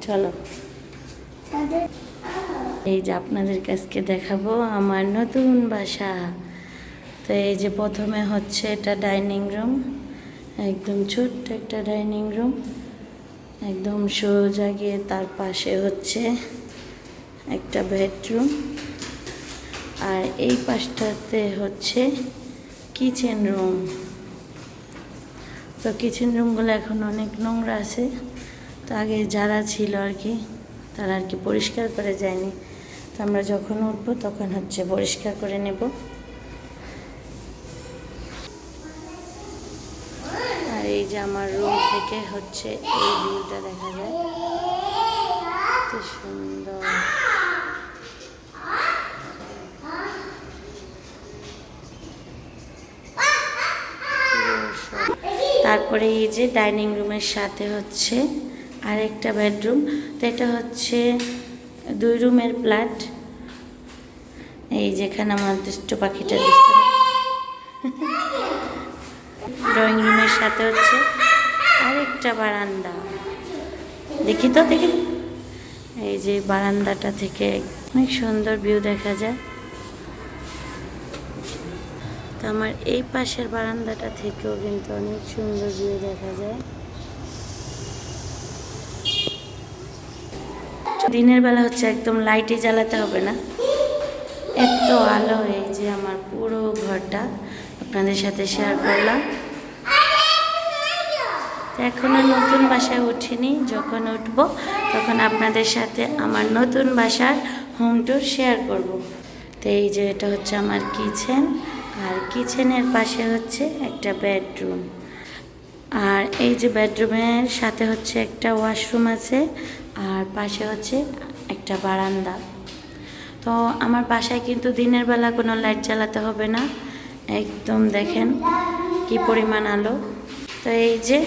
চলো। এই যে আপনাদের কাছকে দেখাবো আমার নতুন বাসা। তো এই যে প্রথমে হচ্ছে এটা ডাইনিং রুম। একদম ছোট্ট একটা ডাইনিং রুম। একদম সোজা গিয়ে তার পাশে হচ্ছে একটা বেডরুম। আর এই পাশটাতে হচ্ছে কিচেন রুম। তো কিচেন রুমগুলো এখন অনেক নোংরা আছে। তো আগে যারা ছিল আর কি, তারা আর কি পরিষ্কার করে যায়নি। তো আমরা যখন উঠবো তখন হচ্ছে পরিষ্কার করে নেব। আর এই যে আমার রুম থেকে হচ্ছে এই ভিউটা দেখা যায়। কত সুন্দর। তারপরে এই যে ডাইনিং রুমের সাথে হচ্ছে আরেকটা বেডরুম। তো এটা হচ্ছে দুই রুমের ফ্ল্যাট। এই যেখানে আমার দুষ্ট পাখিটা দুষ্ট ড্রয়িং রুমের সাথে হচ্ছে আরেকটা বারান্দা। দেখি তো, দেখি। এই যে বারান্দাটা থেকে অনেক সুন্দর ভিউ দেখা যায়। তো আমার এই পাশের বারান্দাটা থেকেও কিন্তু অনেক সুন্দর ভিউ দেখা যায়। দিনের বেলা হচ্ছে একদম লাইটে জ্বালাতে হবে না। এত আলো এই যে আমার পুরো ঘরটা আপনাদের সাথে শেয়ার করলাম। এখনও নতুন বাসায় উঠিনি, যখন উঠব তখন আপনাদের সাথে আমার নতুন বাসার হোম ট্যুর শেয়ার করব। তো এই যে এটা হচ্ছে আমার কিচেন আর কিচেনের পাশে হচ্ছে একটা বেডরুম আর এই যে বেডরুমের সাথে হচ্ছে একটা ওয়াশরুম আছে আর পাশে হচ্ছে একটা বারান্দা। তো আমার বাসায় কিন্তু দিনের বেলা কোনো লাইট জ্বালাতে হবে না। একদম দেখেন কি পরিমাণ আলো। তো এই যে,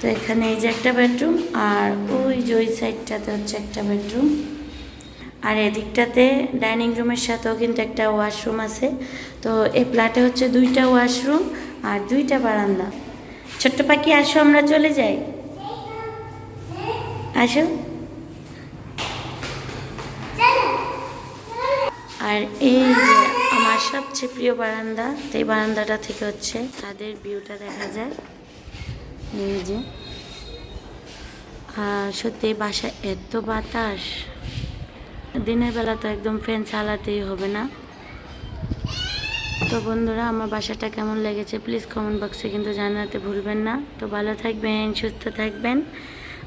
তো এখানে এই যে একটা বেডরুম আর ওই যে ওই সাইডটাতে হচ্ছে একটা বেডরুম। আর এদিকটাতে ডাইনিং রুমের সাথেও কিন্তু একটা ওয়াশরুম আছে। তো এই ফ্ল্যাটে হচ্ছে দুইটা ওয়াশরুম আর দুইটা বারান্দা। ছোট্ট পাখি, আসো আমরা চলে যাই। আসো। আর এই যে আমার সবচেয়ে প্রিয় বারান্দা এই বারান্দাটা থেকে হচ্ছে তাদের ভিউটা দেখা যায় এই যে। আর সত্যি বাসায় এত বাতাস। দিনের বেলা তো একদম ফ্যান চালাতেই হবে না। তো বন্ধুরা, আমার বাসাটা কেমন লেগেছে প্লিজ কমেন্ট বক্সে কিন্তু জানাতে ভুলবেন না। তো ভালো থাকবেন, সুস্থ থাকবেন।